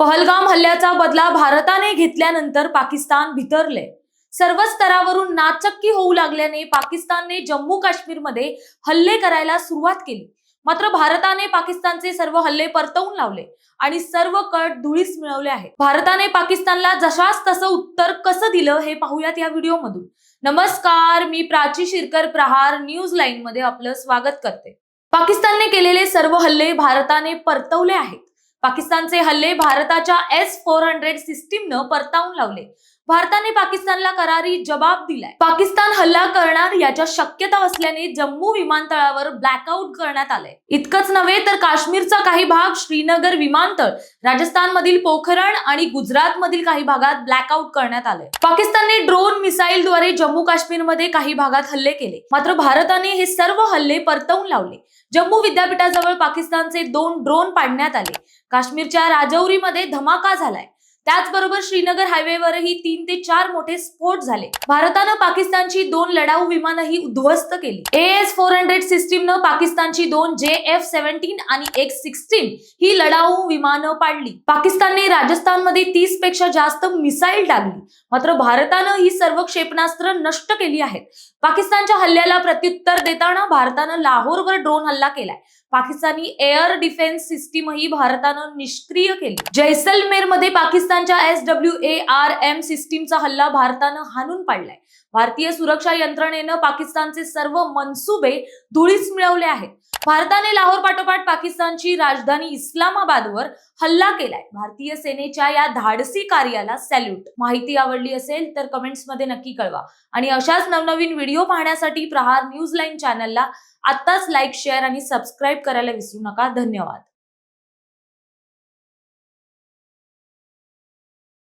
पहलगाम हल्ल्याचा बदला भारताने घेतल्यानंतर पाकिस्तान भितरले. सर्व स्तरावरून नाचक्की होऊ लागल्याने पाकिस्तानने जम्मू काश्मीरमध्ये हल्ले करायला सुरुवात केली. मात्र भारताने पाकिस्तानचे सर्व हल्ले परतवून लावले आणि सर्व कट धुळीस मिळवले आहेत. भारताने पाकिस्तानला जशास तसं उत्तर कसं दिलं हे पाहूयात या व्हिडिओमधून. नमस्कार मी प्राची शिरकर प्रहार न्यूज लाईन मध्ये आपलं स्वागत करते. पाकिस्तानने केलेले सर्व हल्ले भारताने परतवले आहेत. पाकिस्तानचे हल्ले भारताच्या एस फोर हंड्रेड सिस्टीमनं परतावून लावले. भारताने पाकिस्तानला करारी जबाब दिलाय. पाकिस्तान हल्ला करणार याच्या शक्यता असल्याने जम्मू विमानतळावर ब्लॅकआउट करण्यात आलंय. इतकंच नव्हे तर काश्मीरचा काही भाग श्रीनगर विमानतळ राजस्थान मधील पोखरण आणि गुजरात मधील काही भागात ब्लॅकआउट करण्यात आलंय. पाकिस्तानने ड्रोन मिसाईलद्वारे जम्मू काश्मीरमध्ये काही भागात हल्ले केले. मात्र भारताने हे सर्व हल्ले परतवून लावले. जम्मू विद्यापीठाजवळ पाकिस्तानचे दोन ड्रोन पाडण्यात आले. काश्मीरच्या राजौरीमध्ये धमाका झालाय. त्याचबरोबर श्रीनगर हायवेवरही तीन ते चार मोठे स्फोट झाले. भारतानं पाकिस्तानची दोन लढाऊ विमानही उद्ध्वस्त केली. एएस फोर हंड्रेड सिस्टीमनं पाकिस्तानची दोन जे एफ सेव्हन्टीन आणि एक्स सिक्स्टीन ही लढाऊ विमानं पाडली. पाकिस्तानने राजस्थानमध्ये तीसपेक्षा जास्त मिसाईल टाकली मात्र भारतानं ही सर्व क्षेपणास्त्र नष्ट केली आहेत. पाकिस्तानच्या हल्ल्याला प्रत्युत्तर देताना भारतानं लाहोरवर ड्रोन हल्ला केलाय. पाकिस्तानी एअर डिफेन्स सिस्टीमही भारतानं निष्क्रिय केली. जैसलमेरमध्ये पाकिस्तानच्या S W A R M सिस्टीमचा हल्ला भारतानं हाणून पाडलाय. भारतीय सुरक्षा यंत्रणेनं पाकिस्तानचे सर्व मनसुबे धुळीस मिळवले आहेत. भारताने लाहोर पाठोपाठ पाकिस्तानची राजधानी इस्लामाबादवर हल्ला केलाय. भारतीय सेनेच्या या धाडसी कार्याला सॅल्यूट. माहिती आवडली असेल तर कमेंट्समध्ये नक्की कळवा. आणि अशाच नवनवीन व्हिडिओ पाहण्यासाठी प्रहार न्यूज लाईन चॅनलला आत्ताच लाईक शेअर आणि सबस्क्राईब करायला विसरू नका. धन्यवाद.